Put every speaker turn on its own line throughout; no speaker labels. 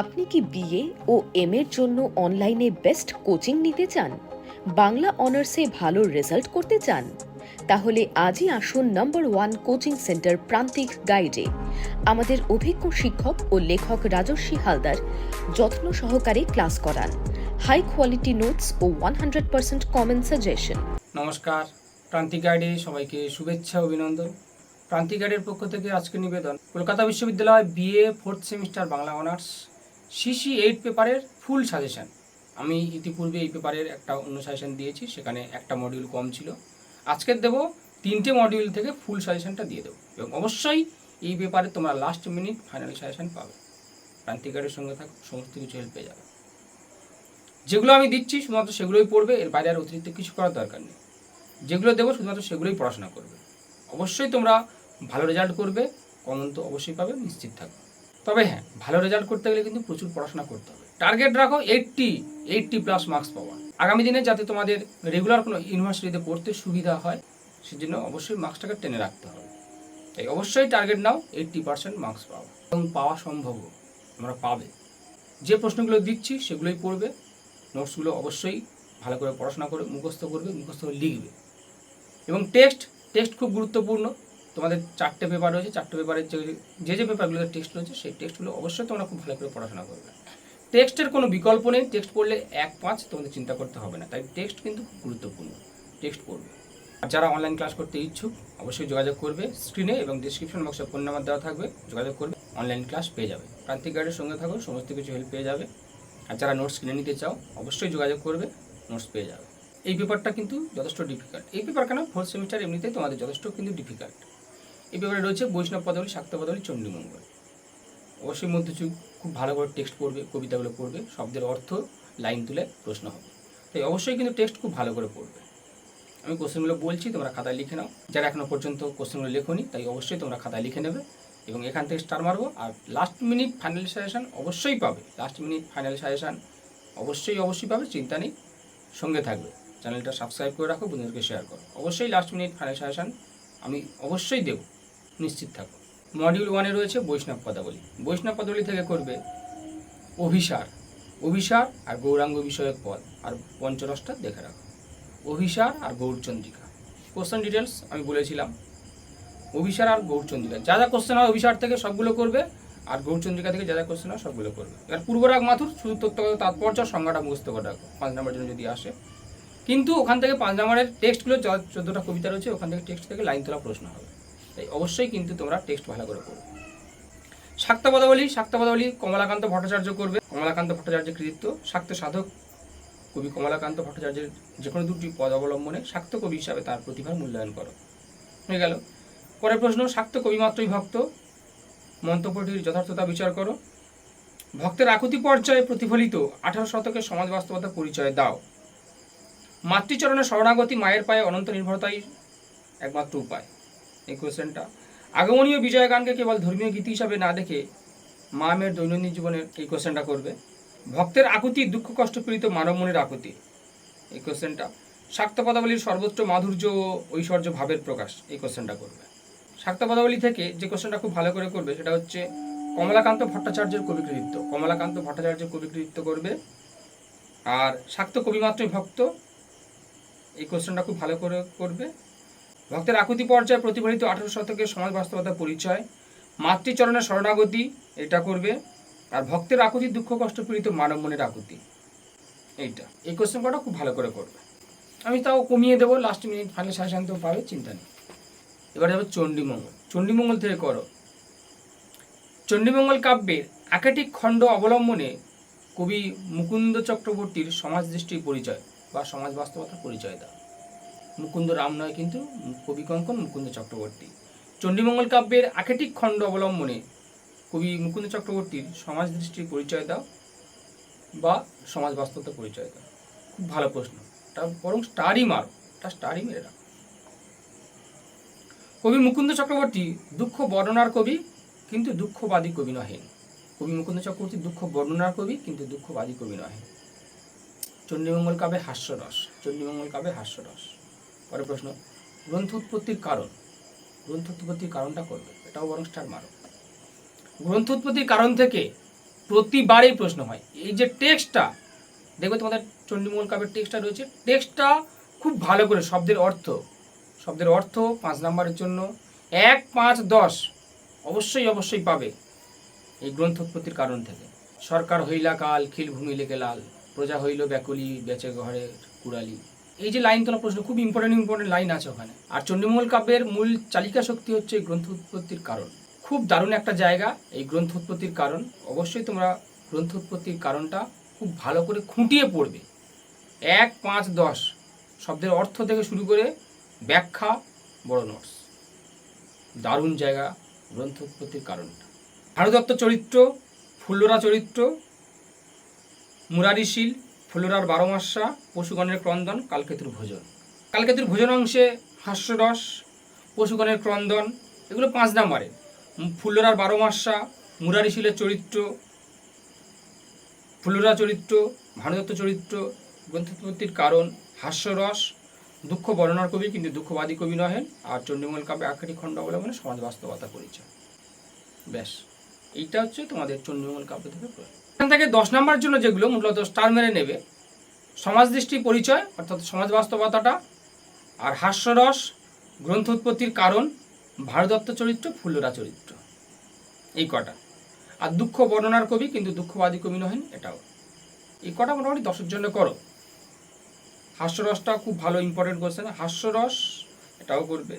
আপনি কি বিএ ও এম এর জন্য অনলাইনে বেস্ট কোচিং নিতে চান? বাংলা অনার্সে ভালো রেজাল্ট করতে চান? তাহলে আজই আসুন নম্বর ওয়ান কোচিং সেন্টার প্রান্তিক গাইডে। আমাদের অভিজ্ঞ শিক্ষক ও লেখক রাজস্বী হালদার যত্ন সহকারে ক্লাস করান। হাই কোয়ালিটি নোটস ও one hundred percent common suggestion.
নমস্কার, প্রান্তিক গাইডে সবাইকে শুভেচ্ছা, অভিনন্দন। প্রান্তিক গাইডের পক্ষ থেকে আজকে নিবেদন। কলকাতা বিশ্ববিদ্যালয় BA fourth semester Bangla honours. CC eight পেপারের ফুল সাজেশান আমি ইতিপূর্বে এই পেপারের একটা অন্য সাজেশান দিয়েছি, সেখানে একটা মডিউল কম ছিল। আজকের দেবো তিনটে মডিউল থেকে ফুল সাজেশনটা দিয়ে দেবো। এবং অবশ্যই এই পেপারে তোমরা লাস্ট মিনিট ফাইনাল সাজেশান পাবে। প্রান্তিক গাইডের সঙ্গে থাকো, সমস্ত কিছু হেল্প পেয়ে যাবে। যেগুলো আমি দিচ্ছি, শুধুমাত্র সেগুলোই পড়বে, এর বাইরে আর অতিরিক্ত কিছু করার দরকার নেই। যেগুলো দেবো, শুধুমাত্র সেগুলোই পড়াশোনা করবে। অবশ্যই তোমরা ভালো রেজাল্ট করবে কমন তো অবশ্যই পাবে, নিশ্চিত থাকবে। তবে হ্যাঁ ভালো রেজাল্ট করতে গেলে কিন্তু প্রচুর পড়াশোনা করতে হবে। টার্গেট রাখো এইটটি এইটটি প্লাস মার্কস পাওয়া। আগামী দিনে যাতে তোমাদের রেগুলার কোনো ইউনিভার্সিটিতে পড়তে সুবিধা হয়, সেজন্য অবশ্যই মার্কসটাকে টেনে রাখতে হবে। তাই অবশ্যই target now eighty percent marks পাওয়া এবং পাওয়া সম্ভব তোমরা পাবে। যে প্রশ্নগুলো দিচ্ছি, সেগুলোই পড়বে। নোটসগুলো অবশ্যই ভালো করে পড়াশোনা করে, মুখস্থ করবে, মুখস্থ করে লিখবে। এবং টেক্সট টেক্সট খুব গুরুত্বপূর্ণ। তোমাদের চারটে পেপার রয়েছে, চারটে পেপারের যে যে পেপারগুলোতে টেক্সট রয়েছে, সেই টেক্সটগুলো অবশ্যই তোমরা খুব ভালো করে পড়াশোনা করবে। টেক্সটের কোনো বিকল্প নেই টেক্সট পড়লে এক পাঁচ তোমাদের চিন্তা করতে হবে না, তাই টেক্সট কিন্তু গুরুত্বপূর্ণ টেক্সট পড়বে। আর যারা অনলাইন ক্লাস করতে ইচ্ছুক, অবশ্যই যোগাযোগ করবে স্ক্রিনে এবং ডিসক্রিপশন বক্সে ফোন নাম্বার দেওয়া থাকবে, যোগাযোগ করবে অনলাইন ক্লাস পেয়ে যাবে। প্রান্তিক গাইডের সঙ্গে থাকো, সমস্ত কিছু হেল্প পেয়ে যাবে। আর যারা নোটস কিনে নিতে চাও, অবশ্যই যোগাযোগ করবে নোটস পেয়ে যাবে। এই পেপারটা কিন্তু যথেষ্ট ডিফিকাল্ট এই পেপার কেন? ফোর্থ সেমিস্টার এমনিতেই তোমাদের যথেষ্ট কিন্তু ডিফিকাল্ট এই পেপারে রয়েছে বৈষ্ণব পদাবলী, শাক্ত পদাবলী চণ্ডীমঙ্গল অবশ্যই মধ্যযুগ খুব ভালো করে টেক্সট পড়বে, কবিতাগুলো পড়বে, শব্দের অর্থ লাইন তুলে প্রশ্ন হবে। তাই অবশ্যই কিন্তু টেক্সট খুব ভালো করে পড়বে। আমি কোশ্চেনগুলো বলছি, তোমরা খাতায় লিখে নাও। যারা এখনও পর্যন্ত কোশ্চেনগুলো লেখোনি, তাই অবশ্যই তোমরা খাতায় লিখে নেবে এবং এখান থেকে স্টার মারবো। আর লাস্ট মিনিট ফাইনাল সাজেশান অবশ্যই পাবে। লাস্ট মিনিট ফাইনাল সাজেশান অবশ্যই অবশ্যই পাবে, চিন্তা নেই। সঙ্গে থাকবে। চ্যানেলটা সাবস্ক্রাইব করে রাখো, বন্ধুদেরকে শেয়ার করো। অবশ্যই লাস্ট মিনিট ফাইনাল সাজেশান আমি অবশ্যই দেবো। নিশ্চিত থাকো। মডিউল ওয়ানে রয়েছে বৈষ্ণব পদাবলী। বৈষ্ণব পদাবলী থেকে করবে অভিসার। অভিসার আর গৌরাঙ্গ বিষয়ক পদ। আর পঞ্চরসটা দেখে রাখো। অভিসার আর গৌরচন্দ্রিকা। কোশ্চেন ডিটেলস আমি বলেছিলাম। অভিসার আর গৌরচন্দ্রিকা। যা যা কোশ্চেন হয় অভিসার থেকে সবগুলো করবে আর গৌরচন্দ্রিকা থেকে যা যা কোশ্চেন হয় সবগুলো করবে। এবার পূর্বরাগ মাথুর, শুধু তত্ত্বগত তাৎপর্য, সংজ্ঞাটা মুখস্থ করে রাখো। পাঁচ নম্বরের জন্য যদি আসে। কিন্তু ওখান থেকে পাঁচ নম্বরের টেক্সটগুলো চোদ্দোটা কবিতা রয়েছে, ওখান থেকে টেক্সট থেকে লাইন তোলা প্রশ্ন হবে। তাই অবশ্যই কিন্তু তোমরা টেক্সট ভালো করে পড়ো। শাক্ত পদাবলী শাক্ত পদাবলী কমলাকান্ত ভট্টাচার্য করবে। কমলাকান্ত ভট্টাচার্যের কৃতিত্ব, শাক্ত সাধক কবি কমলাকান্ত ভট্টাচার্যের যে কোনো দুটি পদ অবলম্বনে শাক্ত কবি হিসাবে তার প্রতিভার মূল্যায়ন করো। হয়ে গেল। পরের প্রশ্ন, শাক্ত কবি মাত্রই ভক্ত। মন্তব্যটির যথার্থতা বিচার করো। ভক্তের আকুতি পর্যায়ে প্রতিফলিত আঠারো শতকের সমাজ বাস্তবতা পরিচয় দাও। মাতৃচরণের শরণাগতি মায়ের পায়ে অনন্ত নির্ভরতাই একমাত্র উপায়। এই কোয়েশ্চেনটা আগমনীয় বিজয়গানকে কেবল ধর্মীয় গীতি হিসাবে না দেখে মা মেয়ের দৈনন্দিন জীবনের এই কোয়েশ্চেনটা করবে। ভক্তের আকুতি, দুঃখ, কষ্ট পীড়িত মানব মনের আকুতি এই কোয়েশ্চেনটা শাক্ত পদাবলীর সর্বোচ্চ মাধুর্য ও ঐশ্বর্য ভাবের প্রকাশ এই কোয়েশ্চেনটা করবে। শাক্ত পদাবলী থেকে যে কোয়েশ্চেনটা খুব ভালো করে করবে সেটা হচ্ছে কমলাকান্ত ভট্টাচার্যের কবি কৃতিত্ব কমলাকান্ত ভট্টাচার্যের কবি কৃতিত্ব করবে। আর শাক্ত কবি মাত্রই ভক্ত, এই কোয়েশ্চেনটা খুব ভালো করে করবে। ভক্তের আকুতি পর্যায়ে প্রতিফলিত আঠারো শতকের সমাজ বাস্তবতা পরিচয়। মাতৃচরণের শরণাগতি এটা করবে আর ভক্তের আকুতি, দুঃখ, কষ্ট পীড়িত মানব মনের আকুতি। এইটা। এই কোশ্চেন কটা খুব ভালো করে করবে। আমি তাও কমিয়ে দেবো লাস্ট মিনিট ফাইনাল সাজেশন পাবে, চিন্তা নেই। এবার যাবে চণ্ডীমঙ্গল। চণ্ডীমঙ্গল থেকে করো। চণ্ডীমঙ্গল কাব্যের একাধিক খণ্ড অবলম্বনে কবি মুকুন্দ চক্রবর্তীর সমাজ দৃষ্টির পরিচয় বা সমাজ বাস্তবতার পরিচয় দাও। মুকুন্দ রাম নয় কিন্তু কবি কঙ্কন মুকুন্দ চক্রবর্তী। চণ্ডীমঙ্গল কাব্যের একাধিক খণ্ড অবলম্বনে কবি মুকুন্দ চক্রবর্তীর সমাজ দৃষ্টির পরিচয় দাও বা সমাজ বাস্তবতার পরিচয় দাও। খুব ভালো প্রশ্ন। এটা বরং স্টারই মারো। তা স্টারই মেরে রাখো কবি মুকুন্দ চক্রবর্তী দুঃখ বর্ণনার কবি কিন্তু দুঃখবাদী কবি নহেন। কবি মুকুন্দ চক্রবর্তী দুঃখ বর্ণনার কবি কিন্তু দুঃখবাদী কবি নহেন। চণ্ডীমঙ্গল কাব্যে হাস্যরস। চণ্ডীমঙ্গল কাব্যে হাস্যরস। পরে প্রশ্ন গ্রন্থ উৎপত্তির কারণ গ্রন্থ উৎপত্তির কারণটা করবে, এটাও বরং স্টার মারো গ্রন্থ উৎপত্তির কারণ থেকে প্রতিবারেই প্রশ্ন হয়, এই যে টেক্সটটা, দেখবে তোমাদের চণ্ডীমঙ্গল কাপের টেক্সটটা রয়েছে, টেক্সটটা খুব ভালো করে শব্দের অর্থ শব্দের অর্থ পাঁচ নাম্বারের জন্য, এক পাঁচ দশ অবশ্যই অবশ্যই পাবে এই গ্রন্থ উৎপত্তির কারণ থেকে। সরকার হইলা কাল খিল ভূমি লেগে লাল, প্রজা হইল ব্যাকুলি, বেচে ঘরের কুড়ালি। এই যে লাইন তোলা প্রশ্ন, খুব ইম্পর্টেন্ট ইম্পর্টেন্ট লাইন আছে ওখানে। আর চণ্ডীমঙ্গল কাব্যের মূল চালিকা শক্তি হচ্ছে এই গ্রন্থ উৎপত্তির কারণ। খুব দারুণ একটা জায়গা এই গ্রন্থ উৎপত্তির কারণ। অবশ্যই তোমরা গ্রন্থ উৎপত্তির কারণটা খুব ভালো করে খুঁটিয়ে পড়বে। এক পাঁচ দশ শব্দের অর্থ থেকে শুরু করে ব্যাখ্যা, বড় নোটস দারুণ জায়গা গ্রন্থ উৎপত্তির কারণটা। ভারদত্ত চরিত্র, ফুল্লরা চরিত্র, মুরারিশীল ফুল্লরার বারো মাসা পশুগণের ক্রন্দন কালকেতুর ভোজন। কালকেতুর ভোজন অংশে হাস্যরস পশুগণের ক্রন্দন এগুলো পাঁচ নাম্বারে। উম, ফুল্লরার বারো মাসা মুরারিশীলের চরিত্র ফুল্লরা চরিত্র ভানুদত্ত চরিত্র গ্রন্থোৎপত্তির কারণ হাস্যরস দুঃখ বর্ণনার কবি কিন্তু দুঃখবাদী কবি নহেন আর চণ্ডীমঙ্গল কাব্যে আক্ষরিক খণ্ড অবলম্বনে সমাজ বাস্তবতা পরিচয়। ব্যাস। এইটা হচ্ছে তোমাদের চণ্ডীমঙ্গল কাব্য থেকে এখান থেকে দশ নম্বরের জন্য যেগুলো, মূলত স্টার মেরে নেবে। সমাজ দৃষ্টি পরিচয়, অর্থাৎ সমাজ বাস্তবতাটা, আর হাস্যরস, গ্রন্থ উৎপত্তির কারণ ভারদত্ত চরিত্র, ফুল্লরা চরিত্র। এই কটা। আর দুঃখ বর্ণনার কবি, কিন্তু দুঃখবাদী কবি নহেন, এটাও। এই কটা মোটামুটি দশের জন্য করো। হাস্যরসটা খুব ভালো ইম্পর্টেন্ট কোশ্চেন হাস্যরস, এটাও করবে।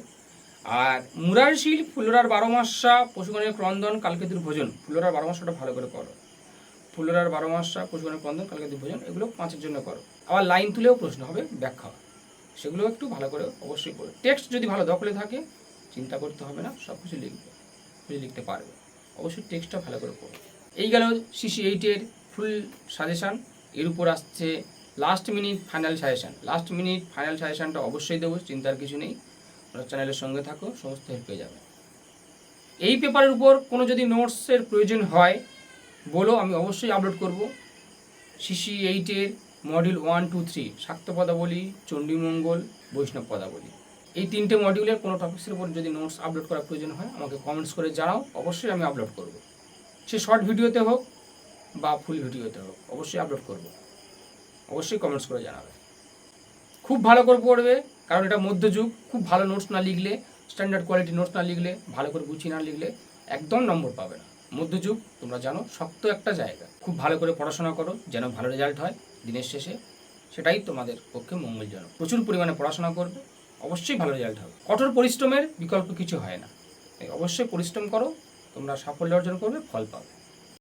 আর মুরারশীল ফুলরার বারো মাসা পশুগণের ক্রন্দন কালকেতুর ভোজন। ফুলরার বারো মাসটা ভালো করে করো। ফুলরার বারো মাসা পশুগণের ক্রন্দন কালকেতুর ভোজন, এগুলো পাঁচের জন্য করো। আবার লাইন তুলেও প্রশ্ন হবে, ব্যাখ্যা সেগুলো একটু ভালো করে অবশ্যই করো টেক্সট যদি ভালো দখলে থাকে, চিন্তা করতে হবে না সব কিছু লিখবে কিছু লিখতে পারবে। অবশ্যই টেক্সটটা ভালো করে পড়ো। এই গেল সিসি এইটের ফুল সাজেশান। এর উপর আসছে last minute final suggestion last minute final সাজেশানটা অবশ্যই দেবো, চিন্তার কিছু নেই। চ্যানেলের সঙ্গে থাকো, সমস্ত হেল্প পেয়ে যাবে। এই পেপারের উপর কোনো যদি নোটসের প্রয়োজন হয়, বলো, আমি অবশ্যই আপলোড করব। সিসি এইটের মডিউল ওয়ান টু থ্রি শাক্ত পদাবলী চণ্ডীমঙ্গল বৈষ্ণব পদাবলী। এই তিনটে মডিউলের কোনো টপিক্সের উপর যদি নোটস আপলোড করার প্রয়োজন হয়, আমাকে কমেন্টস করে জানাও, অবশ্যই আমি আপলোড করব। সে শর্ট ভিডিওতে হোক বা ফুল ভিডিওতে হোক, অবশ্যই আপলোড করব। অবশ্যই কমেন্টস করে জানাবে। খুব ভালো করে পড়বে কারণ এটা মধ্যযুগ খুব ভালো নোটস না লিখলে স্ট্যান্ডার্ড কোয়ালিটি নোটস না লিখলে, ভালো করে গুছিয়ে না লিখলে একদম নম্বর পাবে না। মধ্যযুগ তোমরা জানো, শক্ত একটা জায়গা। খুব ভালো করে পড়াশোনা করো, যেন ভালো রেজাল্ট হয় দিনের শেষে। সেটাই তোমাদের পক্ষে মঙ্গলজনক। প্রচুর পরিমাণে পড়াশোনা করবে, অবশ্যই ভালো রেজাল্ট হবে। কঠোর পরিশ্রমের বিকল্প কিছু হয় না। অবশ্যই পরিশ্রম করো, তোমরা সাফল্য অর্জন করবে, ফল পাবে।